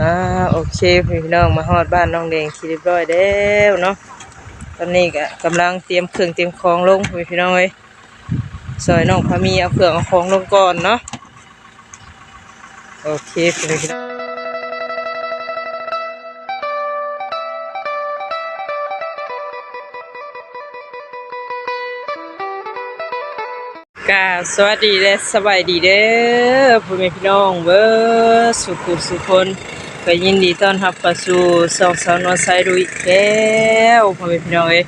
อ่าโอเคพี่น้องมาฮอดบ้านน้องแดงที่เรียบร้อยแล้วเนาะตอนนี้ก็กำลังเตรียมเครื่องเตรียมของลงพี่น้องเอ้ยซอยน้องพามีเอาเครื่องเอาของลงก่อนเนาะโอเคพี่น้องกาสวัสดีและสบายดีเด้อพ่อแม่พี่น้องเบ้อสุขุสุคน ก็ยินดีต้อนรับเข้าสู่สองสาวนวลไซดูอีกแล้วพ่อแม่พี่น้องเอ้ย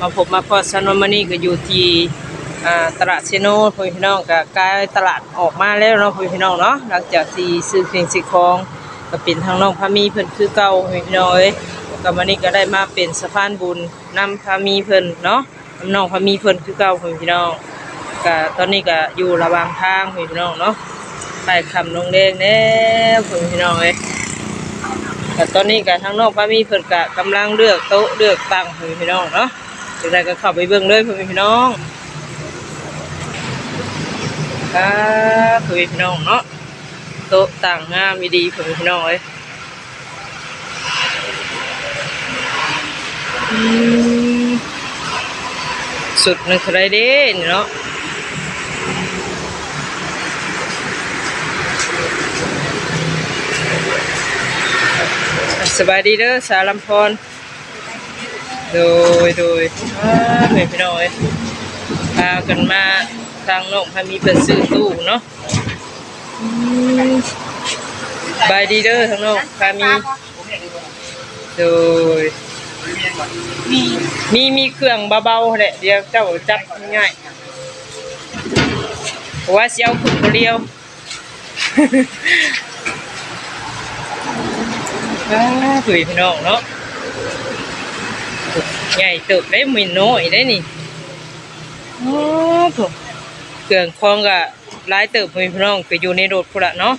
มาพบมาพอสาวนวลมานี่ก็อยู่ที่ตลาดเซโนพ่อแม่พี่น้องก็ใกล้ตลาดออกมาแล้วเนาะพ่อแม่พี่น้องเนาะหลังจากที่ซื้อเครื่องซื้อของก็เป็นทางน้องพามีเพิ่นคือเก่าพ่อแม่พี่น้องเอ้ยก็มานี่ก็ได้มาเป็นสะพานบุญนำพามีเพิ่นเนาะนำน้องพามีเพิ่นคือเก่าพ่อแม่พี่น้องก็ตอนนี้ก็อยู่ระหว่างทางพรมพี่น้องเนาะไปคำลงแดงแน่พี่น้องเอ้ย แต่ตอนนี้ก็ทางนอกพามีเพิ่นก็กำลังเลือกโต๊ะเลือกตั้งพี่น้องเนาะจังไดก็เข้าไปเบิ่งเลยพี่น้องครับพี่น้องเนาะโต๊ะตั้งงามดีๆพี่น้องเอ้ยอืมสุดนึงเท่าไรเด้นเนาะ สบายดีเด้อสารัมพรโดยโดยอ้าเพื่อนพี่น้อยพากันมาทางน้องพามีเปิดซื้อตู้เนาะบายดีเด้อทางน้องพามีโดยมีมีมีเครื่องเบาๆแหละเดี๋ยวเจ้าจับง่ายว่าเสียวขึ้นคนเดียว อ้าคุยพี่น้องเนาะใหญ่เติบได้มีน้อยได้นี่โอ้ผมเกลื่องคลองกะร้ายเติบมีพี่น้องไปอยู่ในรถพุ่นละเนาะ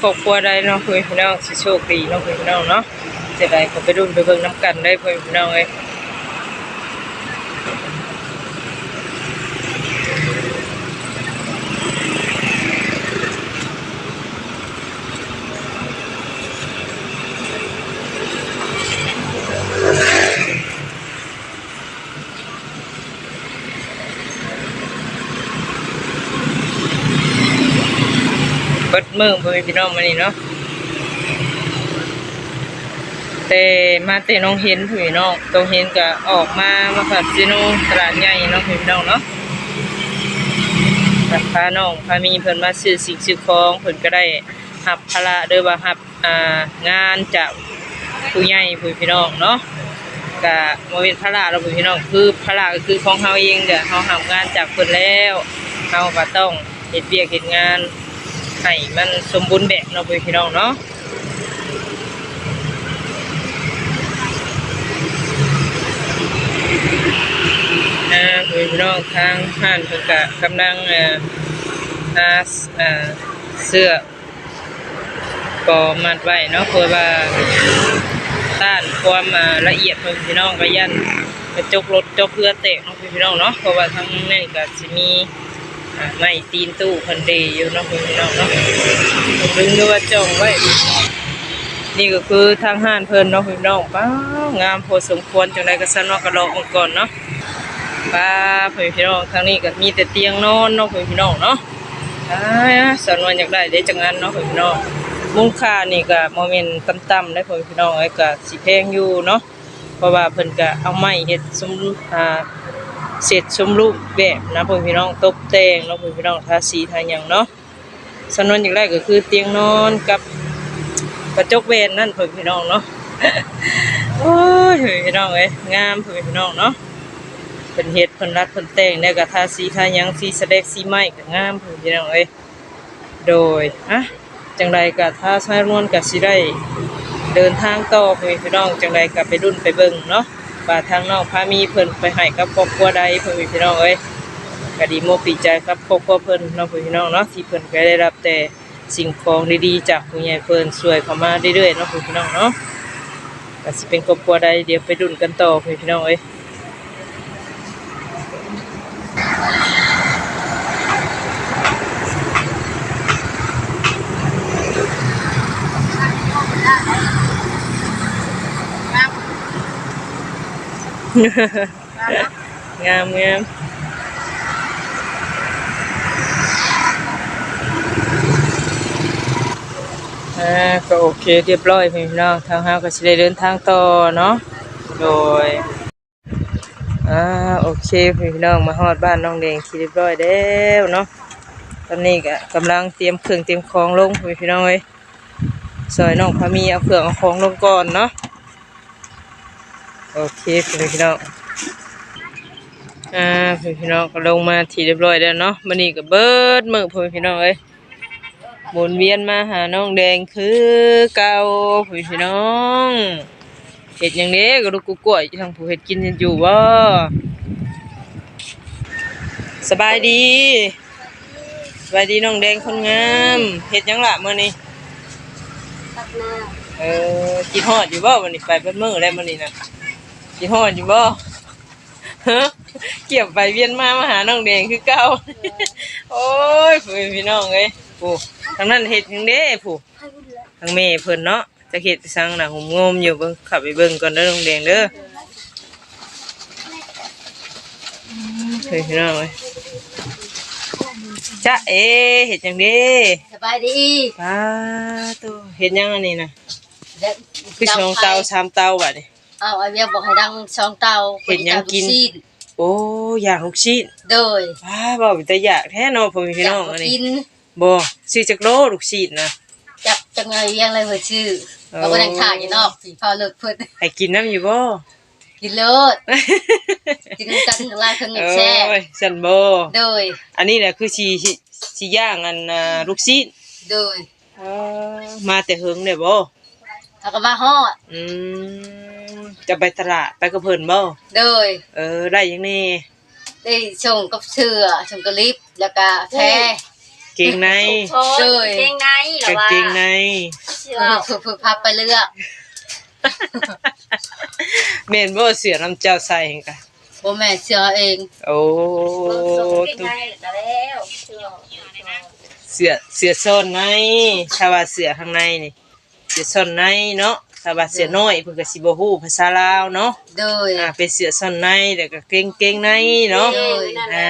ครอบครัวใดเนาะคุยพี่น้องสิโชคดีเนาะคุยพี่น้องเนาะจะได้ก็ไปรุ่นไปเบิ่งน้ำกันได้คุยพี่น้องเอ้ย บิดมือพ่อแม่พี่น้องมานี่เนาะแต่มาแต่น้องเห็นพี่น้องต้องเห็นก็ออกมามาผัดซีโนตลาดใหญ่เนาะพี่น้องเนาะราน้องพามีเพิ่นมาซื้อสิ่งซื้อของเพิ่นก็ได้หับภาระเด้อว่าหับอ่างานจากผู้ใหญ่ผู้พี่น้องเนาะก็บ่เป็นภาระเราผู้พี่น้องคือภาระก็คือของเฮาเองเด้อเฮาหับงานจากเพิ่นแล้วเฮาก็ต้องเฮ็ดเวียกเฮ็ดงาน ให้มันสมบูรณ์แบบเนาะพี่น้องเนาะอ่าพี่น้องทางห้านเพิ่นก็กำลังอ่อหาเอ่อเสื้อปอมัดไว้เนาะเพื่อว่าต้านความละเอียดของพี่น้องก็ยันกระจกรถจกเพื่อแตกเนาะพี่น้องเนาะเพราะว่าทางนี้ก็สิมี ไม่ตีนตู้คนดีอยู่นะพี่น้องเนาะดึงด้วยว่าจงไว้ นี่ก็คือทางห้านเพิ่นเนาะพี่น้องป้างามพอสมควรจังไดก็สนว่ากระโลกก่อนเนาะป้าพี่น้องทางนี้ก็มีแต่เตียงนอนเนาะพี่น้องเนาะอ่าสนวนอยากได้ได้จังงั้นเนาะพี่น้องมูลค่านี่ก็บ่แม่นต์ต่ำๆได้พี่น้องไอ้ก็สิแพงอยู่เนาะเพราะว่าเพิ่นก็เอาไม้เฮ็ดสมอ่า เสร็จชมรูปแบบนะพ่อพี่น้องตบแต่งเนาะพ่อพี่น้องทาสีทาหยังเนาะสำนวนอย่างแรกก็คือเตียงนอนกับกระจกเวนนั่นพ่อพี่น้องเนาะโอ้ยพ่อพี่น้องเอ้ยงามพ่อพี่น้องเนาะเป็นเฮ็ดเพิ่นรัดเพิ่นแต่งแล้วก็ทาสีทาหยังสีแสดงสีไม้ก็งามพ่อพี่น้องเอ้ยโดยอะจังใดก็ถ้าใช้นวลก็สิได้เดินทางต่อไปพี่น้องจังไดก็ไปรุ่นไปเบิ่งเนาะ ว่าทางน้องพามีเพิ่นไปให้กับครอบครัวใดเพิ่นพี่น้องเอ้ยก็ดีโมปีใจครับครอบครัวเพิ่นน้องพี่น้องเนาะที่เพิ่นก็ได้รับแต่สิ่งของดีๆจากคุณยายเพิ่นช่วยเข้ามาเรื่อยๆเนาะพี่น้องเนาะก็สิเป็นครอบครัวใดเดี๋ยวไปดุนกันต่อพี่น้องเอ้ย งามงามอ่าก็โอเคเรียบร้อยพี่น้องทางเฮาก็สิได้เดินทางต่อเนาะโดยอ่าโอเคพี่น้องมาฮอดบ้านน้องแดงที่เรียบร้อยแล้วเนาะตอนนี้ก็กำลังเตรียมเครื่องเตรียมของลงพี่น้องเอ้ยซอยน้องพามีเอาเครื่องเอาของลงก่อนเนาะ โอเคพี่น้องอ่าพี่น้องก็ลงมาที่เรียบร้อยแล้วเนาะมันนี่ก็เบิดมือพ่อพี่น้องเอ้ยหมุนเวียนมาหาน้องแดงคือเก่าพ่อพี่น้องเห็ดอย่างนี้ก็ลูกกูกล้วยทางผู้เห็ดกินกันอยู่บ่สบายดีสบายดีน้องแดงคนงามเห็ดหยังล่ะมื้อนี้ตักหน้าเออกินฮอดอยู่บ่วันนี้ไปเบิดมื้อแล้วมื้อนี้น่ะ กินฮอดอยู่บ่ฮะเกี่ยวไปเวียนมามาหาน้องแดงคือเก่าโอ้ยพ่อแม่พี่น้องเอ้ยผู้ทางนั้นเฮ็ดจังเด้ผู้ให้บุญแล้วทางแม่เพิ่นเนาะจะเฮ็ดสังน่ะหุ่มงมอยู่เบิ่งขับไปเบิ่งก่อนเด้อน้องแดงเด้อเฮ้ยพี่น้องเอ้ยจ๊ะเอ๋เฮ็ดจังเด้สบายดีป้าตัวเฮ็ดหยังอันนี้น่ะเด็กคือสองเตาสามเตาบัดนี้ เอาไอเวียบอกให้ดังสองเตาเห็นยังกิน ซีนโอ้อยากลูกชิ้นโดยป้าบ่เป็นตาอยากแท้เนาะพ่อแม่พี่น้องจับอันมานี้กินบ่ซื้อจักโลลูกชิ้นนะ จับจังไงเวียงอะไรเพื่อชื่อเออเอาไปนั่งถ่ายอยู่นอกสีพอเลิกเพิ่นให้กินน้ำอยู่บ่กินโลดกินกันถึงลายเครื่องโอเงินแช่้ยฉันบ่โดยอันนี้แหละคือสิสิสิย่างอันน่ะลูกชิ้นโดยเออมาแต่เฮิงได้บ่ เอาก็มาฮอดอืมจะไปตลาดไปกับเพิ่นบ่โดยเออ ได้ยังนี่ได้ส่งกับเสื้อส่งกับลิฟต์แล้วก็แพ้เกงในโดยเกงในเหรอกางว่าเกงในเชื่อเพื่อเพื่อพับไปเลือกแม่นบ่เสือน้ำเจ้าใส่หั่นกะโอ้แม่เสื้อเองโอ้เกงในแล้วเชื่อ เสือเสือซ่อนในถ้าว่าเสือข้างในนี่เสือซ่อนในเนาะถ้าว่าเสือน้อยเพิ่นก็สิบ่ฮู้ภาษาลาวเนาะโดย อ่าเป็นเสือซ่อนในแล้วก็เกงเกงในเนาะโดยอ่า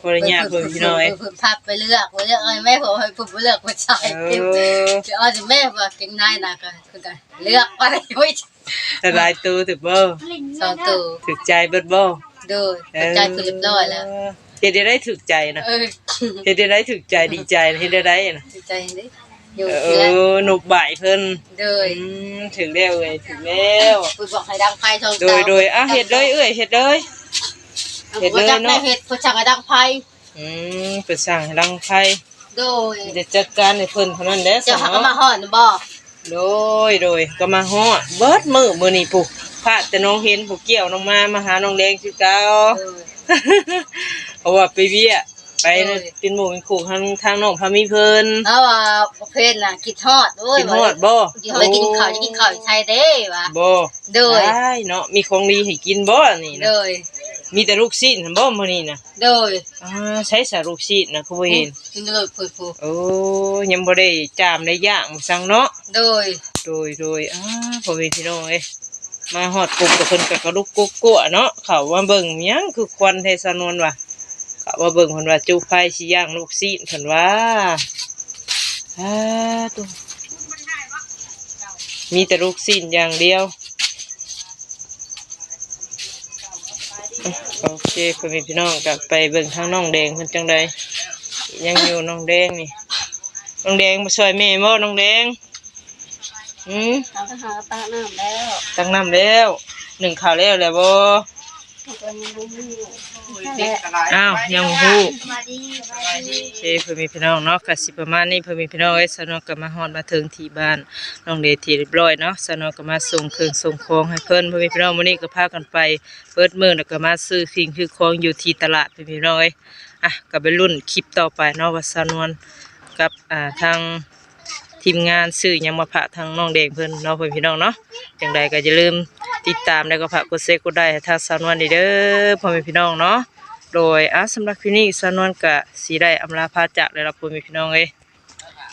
คนละอย่างเพิ่นพี่น้อย เพิ่นพับไปเลือกไปเลือกอะไรแม่ผมให้ผมไปเลือกผู้ชายเอเก็บอเดี๋ยวเอาสิแม่ว่าเก่งนายน่ะก็คือกันเลือกไปไว้แต่หลายตัวถึกบ่สองตัวถึกใจเบิดบ่โดยกระจายคือเรียบร้อยแล้วเฮ็ดได้ได้ถึกใจนะเออเฮ็ดได้ได้ถึกใจดีใจเฮ็ดได้ได้นะใจดิ อยู่เอที่แล้วอหนุกบ่ายเพิ่นโดยอืมถึงแล้วเอ้ยถึงแล้วคุยบอกให้ดังไฟสองโดยโดยอะเฮ็ดเลยเอ้ยเฮ็ดเลย เฮ็ดเลยเนาะเนาะเฮ็ดผู้ชายให้ดังไฟอืมเปิดสั่งรังไฟโดยจะจัดการให้เพิ่นเท่านั้นแหละเจ้าสหาเนาะก็มาห่อนบ่โดยโดยก็มาฮอดเบิดมือมือนี่ปุ๊พาแต่น้องเห็นผู้เกี่ยวน้องมามาหาน้องแดงคือเก่าเออเพราะว่าไปเวีย ไปโดยเป็นหมู่เป็นคู่ทางทางน้องพามีเพิ่นแล้วว่าประเภทน่ะกินฮอดโอ้ยกินฮอดบ่กินฮอดกินข้าวจะกินข้าวไทยเด้ว่ะบ่โดยได้เนาะมีของดีให้กินบ่นี่โดนะยมีแต่ลูกชิ้นหั่นบ่มื้อนี้น่ะโดยอ่าใช้สาลูกชิ้นนะคือบ่เห็นกินเลยพูดพูดโอ้ยังบ่ได้จามได้ย่างหมูสังเนาะโดยโดยโดยอ่าพ่อแม่พี่น้องเอ้ยมาฮอดปุ๊บก็เพิ่นก็กระลุกกุ๊กกัวเนาะเขาว่าเบิ่งหยังคือควันเทศนวนว่ะ เขาว่าเบิ่งเพิ่นว่าจูไฟสิย่างลูกชิ้นเพิ่นว่าอ่าตัวมีแต่ลูกชิ้นอย่างเดียวอะโอเคพ่อแม่พี่น้องกลับไปเบิ่งทางน้องแดงเพิ่นจังใดยังอยู่น้องแดงนี่น้องแดงมาช่วยแม่บ่น้องแดงอืมทำทหารตาน้ำแล้วตั้งน้ำแล้วหนึ่งข่าวแล้วแหละบ่ ตัวนี้ไม่มีออ้าวยังฮู้สวัสดีสวัสดีโอเคเพื่อนมีพี่น้องเนาะก็สิประมาณนี้เพื่อนมีพี่น้องเอ้ยสนองก็มาฮอดมาถึงที่บ้านน้องเดทีเรียบร้อยเนาะสนองก็มาส่งเครื่องส่งของให้เพิ่นเพื่อนมีพี่น้องมื้อนี้ก็พากันไปเปิดมื้อแล้วก็มาซื้อสิ่งคือของอยู่ที่ตลาดเพื่อนพี่น้องเอ้ยอะก็ไปรุ่นคลิปต่อไปเนาะว่าสนวนกับอ่าทางทีมงานซื้อหยังมาพระทางน้องแดงเพิ่นเนาะเพื่อนพี่น้องเนาะจังใดก็อย่าลืม ติดตามแล้วก็ฝากกดเซกกดได้ให้ทางสนวนนี่เด้อพ่อแม่พี่น้องเนาะโดยอะสำหรับคลิปนี้สนวนกะสีได้อำลาพาจากเลยละพ่อแม่พี่น้องเอ้ย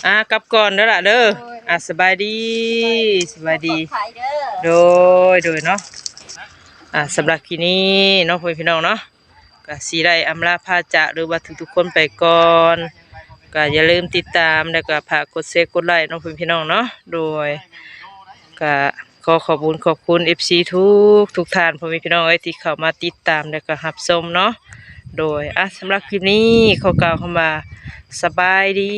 อะกลับก่อนเด้อล่ะเด้ออะสบายดีสบายดี โดยโดยเนาะอะสำหรับคลิปนี้เนาะพ่อแม่พี่น้องเนาะก็สีได้อำลาพาจากหรือว่าทุกๆคนไปก่อนก็อย่าลืมติดตามแล้วก็ฝากกดเซกกดไลค์นาะพ่อแม่พี่น้องเนาะโดยก็ ขอขอบคุณขอบคุณ FC ทุกทุกท่านพ่อแม่พี่น้องไอที่เข้ามาติดตามแล้วก็รับชมเนาะโดยอะสำหรับคลิปนี้ขอกล่าวคำว่าสบายดี